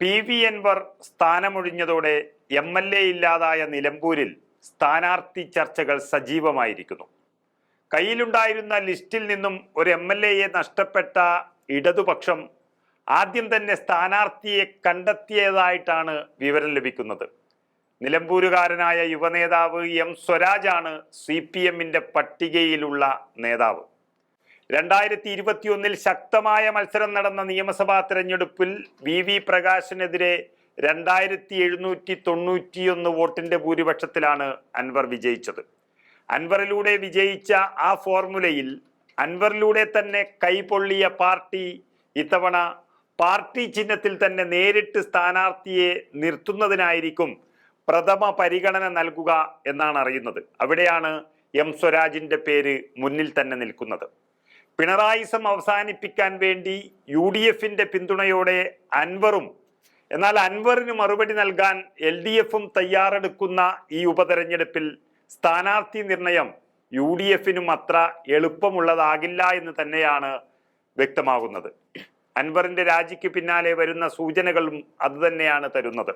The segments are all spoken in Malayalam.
പി വി എൻവർ സ്ഥാനമൊഴിഞ്ഞതോടെ എം എൽ എ ഇല്ലാതായ നിലമ്പൂരിൽ സ്ഥാനാർത്ഥി ചർച്ചകൾ സജീവമായിരിക്കുന്നു. കയ്യിലുണ്ടായിരുന്ന ലിസ്റ്റിൽ നിന്നും ഒരു എം എൽ എയെ നഷ്ടപ്പെട്ട ഇടതുപക്ഷം ആദ്യം തന്നെ സ്ഥാനാർത്ഥിയെ കണ്ടെത്തിയതായിട്ടാണ് വിവരം ലഭിക്കുന്നത്. നിലമ്പൂരുകാരനായ യുവനേതാവ് എം സ്വരാജാണ് സി പി എമ്മിന്റെ പട്ടികയിലുള്ള നേതാവ്. രണ്ടായിരത്തി ഇരുപത്തിയൊന്നിൽ ശക്തമായ മത്സരം നടന്ന നിയമസഭാ തെരഞ്ഞെടുപ്പിൽ വി വി പ്രകാശിനെതിരെ രണ്ടായിരത്തി എഴുന്നൂറ്റി തൊണ്ണൂറ്റിയൊന്ന് വോട്ടിന്റെ ഭൂരിപക്ഷത്തിലാണ് അൻവർ വിജയിച്ചത്. അൻവറിലൂടെ വിജയിച്ച ആ ഫോർമുലയിൽ അൻവറിലൂടെ തന്നെ കൈപൊള്ളിയ പാർട്ടി ഇത്തവണ പാർട്ടി ചിഹ്നത്തിൽ തന്നെ നേരിട്ട് സ്ഥാനാർത്ഥിയെ നിർത്തുന്നതിനായിരിക്കും പ്രഥമ പരിഗണന നൽകുക എന്നാണ് അറിയുന്നത്. അവിടെയാണ് എം സ്വരാജിന്റെ പേര് മുന്നിൽ തന്നെ നിൽക്കുന്നത്. പിണറായിസം അവസാനിപ്പിക്കാൻ വേണ്ടി യു ഡി എഫിന്റെ പിന്തുണയോടെ അൻവറും എന്നാൽ അൻവറിന് മറുപടി നൽകാൻ എൽ ഡി എഫും തയ്യാറെടുക്കുന്ന ഈ ഉപതെരഞ്ഞെടുപ്പിൽ സ്ഥാനാർത്ഥി നിർണയം യു ഡി എഫിനും അത്ര എളുപ്പമുള്ളതാകില്ല എന്ന് തന്നെയാണ് വ്യക്തമാകുന്നത്. അൻവറിന്റെ രാജിക്ക് പിന്നാലെ വരുന്ന സൂചനകളും അതുതന്നെയാണ് തരുന്നത്.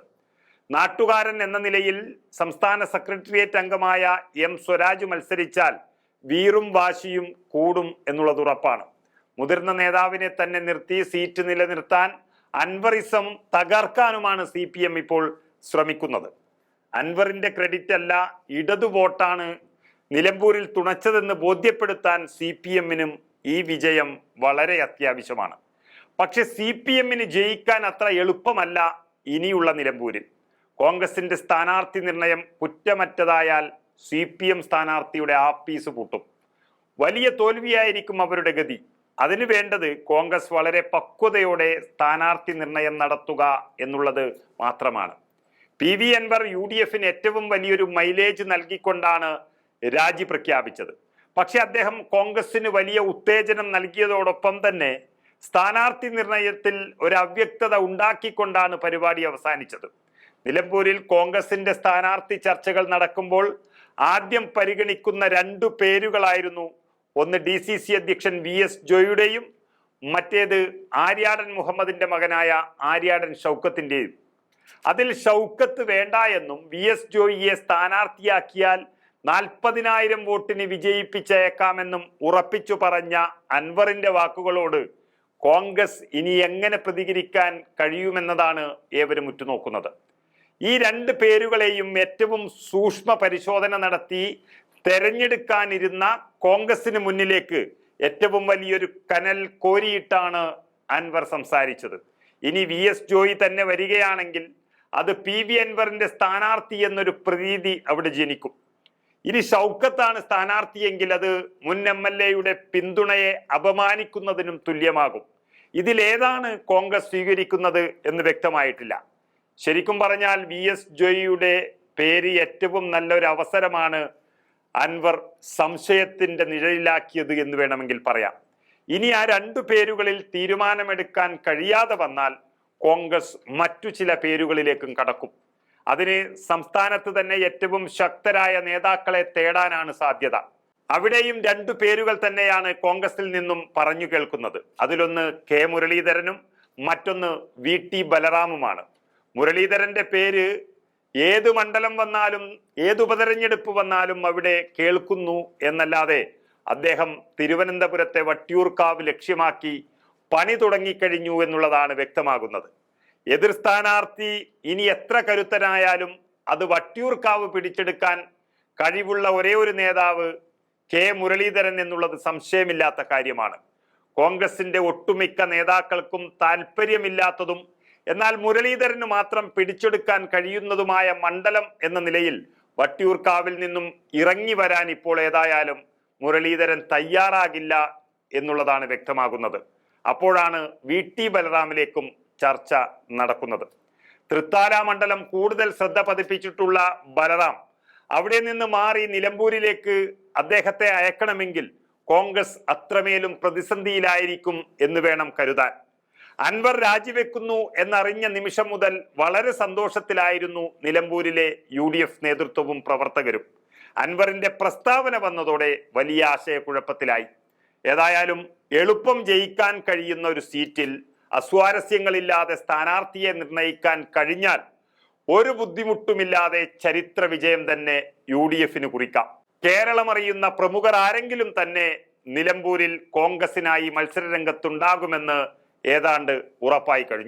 നാട്ടുകാരൻ എന്ന നിലയിൽ സംസ്ഥാന സെക്രട്ടേറിയറ്റ് അംഗമായ എം സ്വരാജ് മത്സരിച്ചാൽ വീറും വാശിയും കൂടും എന്നുള്ളത് ഉറപ്പാണ്. മുതിർന്ന നേതാവിനെ തന്നെ നിർത്തി സീറ്റ് നിലനിർത്താൻ അൻവറിസം തകർക്കാനുമാണ് സി പി എം ഇപ്പോൾ ശ്രമിക്കുന്നത്. അൻവറിന്റെ ക്രെഡിറ്റ് അല്ല ഇടതു വോട്ടാണ് നിലമ്പൂരിൽ തുണച്ചതെന്ന് ബോധ്യപ്പെടുത്താൻ സി പി എമ്മിനും ഈ വിജയം വളരെ അത്യാവശ്യമാണ്. പക്ഷെ സി പി എമ്മിന് ജയിക്കാൻ അത്ര എളുപ്പമല്ല ഇനിയുള്ള നിലമ്പൂരിൽ. കോൺഗ്രസിന്റെ സ്ഥാനാർത്ഥി നിർണയം കുറ്റമറ്റതായാൽ സി പി എം സ്ഥാനാർത്ഥിയുടെ ആപ്പീസ് പൂട്ടും. വലിയ തോൽവിയായിരിക്കും അവരുടെ ഗതി. അതിനു വേണ്ടത് കോൺഗ്രസ് വളരെ പക്വതയോടെ സ്ഥാനാർത്ഥി നിർണയം നടത്തുക എന്നുള്ളത് മാത്രമാണ്. P V Anvar U D എഫിന് ഏറ്റവും വലിയൊരു മൈലേജ് നൽകിക്കൊണ്ടാണ് രാജി പ്രഖ്യാപിച്ചത്. പക്ഷെ അദ്ദേഹം കോൺഗ്രസിന് വലിയ ഉത്തേജനം നൽകിയതോടൊപ്പം തന്നെ സ്ഥാനാർത്ഥി നിർണയത്തിൽ ഒരു അവ്യക്തത ഉണ്ടാക്കിക്കൊണ്ടാണ് പരിപാടി അവസാനിച്ചത്. നിലമ്പൂരിൽ കോൺഗ്രസിന്റെ സ്ഥാനാർത്ഥി ചർച്ചകൾ നടക്കുമ്പോൾ ആദ്യം പരിഗണിക്കുന്ന രണ്ടു പേരുകളായിരുന്നു. ഒന്ന് ഡി സി സി അധ്യക്ഷൻ വി എസ് ജോയുടെയും മറ്റേത് ആര്യാടൻ മുഹമ്മദിന്റെ മകനായ ആര്യാടൻ ഷൗക്കത്തിന്റെയും. അതിൽ ഷൗക്കത്ത് വേണ്ട എന്നും വി എസ് ജോയിയെ സ്ഥാനാർത്ഥിയാക്കിയാൽ നാൽപ്പതിനായിരം വോട്ടിന് വിജയിപ്പിച്ചേക്കാമെന്നും ഉറപ്പിച്ചു പറഞ്ഞ അൻവറിന്റെ വാക്കുകളോട് കോൺഗ്രസ് ഇനി എങ്ങനെ പ്രതികരിക്കാൻ കഴിയുമെന്നതാണ് ഏവരും ഉറ്റുനോക്കുന്നത്. ഈ രണ്ട് പേരുകളെയും ഏറ്റവും സൂക്ഷ്മ പരിശോധന നടത്തി തെരഞ്ഞെടുക്കാനിരുന്ന കോൺഗ്രസിന് മുന്നിലേക്ക് ഏറ്റവും വലിയൊരു കനൽ കോരിയിട്ടാണ് അൻവർ സംസാരിച്ചത്. ഇനി വി എസ് ജോയി തന്നെ വരികയാണെങ്കിൽ അത് പി വി അൻവറിന്റെ സ്ഥാനാർത്ഥി എന്നൊരു പ്രതീതി അവിടെ ജനിക്കും. ഇനി ഷൗക്കത്താണ് സ്ഥാനാർത്ഥിയെങ്കിൽ അത് മുൻ എം എൽ എയുടെ പിന്തുണയെ അപമാനിക്കുന്നതിനും തുല്യമാകും. ഇതിലേതാണ് കോൺഗ്രസ് സ്വീകരിക്കുന്നത് എന്ന് വ്യക്തമായിട്ടില്ല. ശരിക്കും പറഞ്ഞാൽ വി എസ് ജോയിയുടെ പേര് ഏറ്റവും നല്ലൊരു അവസരമാണ് അൻവർ സംശയത്തിന്റെ നിഴലിലാക്കിയത് എന്ന് വേണമെങ്കിൽ പറയാം. ഇനി ആ രണ്ടു പേരുകളിൽ തീരുമാനമെടുക്കാൻ കഴിയാതെ വന്നാൽ കോൺഗ്രസ് മറ്റു ചില പേരുകളിലേക്കും കടക്കും. അതിന് സംസ്ഥാനത്ത് തന്നെ ഏറ്റവും ശക്തരായ നേതാക്കളെ തേടാനാണ് സാധ്യത. അവിടെയും രണ്ടു പേരുകൾ തന്നെയാണ് കോൺഗ്രസിൽ നിന്നും പറഞ്ഞു കേൾക്കുന്നത്. അതിലൊന്ന് കെ മുരളീധരനും മറ്റൊന്ന് വി ടി ബലറാമുമാണ്. മുരളീധരന്റെ പേര് ഏത് മണ്ഡലം വന്നാലും ഏത് ഉപതെരഞ്ഞെടുപ്പ് വന്നാലും അവിടെ കേൾക്കുന്നു എന്നല്ലാതെ അദ്ദേഹം തിരുവനന്തപുരത്തെ വട്ടിയൂർക്കാവ് ലക്ഷ്യമാക്കി പണി തുടങ്ങിക്കഴിഞ്ഞു എന്നുള്ളതാണ് വ്യക്തമാകുന്നത്. എതിർ സ്ഥാനാർത്ഥി ഇനി എത്ര കരുത്തനായാലും അത് വട്ടിയൂർക്കാവ് പിടിച്ചെടുക്കാൻ കഴിവുള്ള ഒരേ ഒരു നേതാവ് കെ മുരളീധരൻ എന്നുള്ളത് സംശയമില്ലാത്ത കാര്യമാണ്. കോൺഗ്രസിന്റെ ഒട്ടുമിക്ക നേതാക്കൾക്കും താല്പര്യമില്ലാത്തതും എന്നാൽ മുരളീധരന് മാത്രം പിടിച്ചെടുക്കാൻ കഴിയുന്നതുമായ മണ്ഡലം എന്ന നിലയിൽ വട്ടിയൂർക്കാവിൽ നിന്നും ഇറങ്ങി വരാൻ ഇപ്പോൾ ഏതായാലും മുരളീധരൻ തയ്യാറാകില്ല എന്നുള്ളതാണ് വ്യക്തമാകുന്നത്. അപ്പോഴാണ് വി ടി ബലറാമിലേക്കും ചർച്ച നടക്കുന്നത്. തൃത്താല മണ്ഡലം കൂടുതൽ ശ്രദ്ധ പതിപ്പിച്ചിട്ടുള്ള ബലറാം അവിടെ നിന്ന് മാറി നിലമ്പൂരിലേക്ക് അദ്ദേഹത്തെ അയക്കണമെങ്കിൽ കോൺഗ്രസ് അത്രമേലും പ്രതിസന്ധിയിലായിരിക്കും എന്ന് വേണം കരുതാൻ. അൻവർ രാജിവെക്കുന്നു എന്നറിഞ്ഞ നിമിഷം മുതൽ വളരെ സന്തോഷത്തിലായിരുന്നു നിലമ്പൂരിലെ യു ഡി എഫ് നേതൃത്വവും പ്രവർത്തകരും. അൻവറിന്റെ പ്രസ്താവന വന്നതോടെ വലിയ ആശയക്കുഴപ്പത്തിലായി. ഏതായാലും എളുപ്പം ജയിക്കാൻ കഴിയുന്ന ഒരു സീറ്റിൽ അസ്വാരസ്യങ്ങളില്ലാതെ സ്ഥാനാർത്ഥിയെ നിർണയിക്കാൻ കഴിഞ്ഞാൽ ഒരു ബുദ്ധിമുട്ടുമില്ലാതെ ചരിത്ര വിജയം തന്നെ യു ഡി എഫിന് കുറിക്കാം. കേരളമറിയുന്ന പ്രമുഖർ ആരെങ്കിലും തന്നെ നിലമ്പൂരിൽ കോൺഗ്രസിനായി മത്സരരംഗത്തുണ്ടാകുമെന്ന് ഏതാണ്ട് ഉറപ്പായി കഴിഞ്ഞു.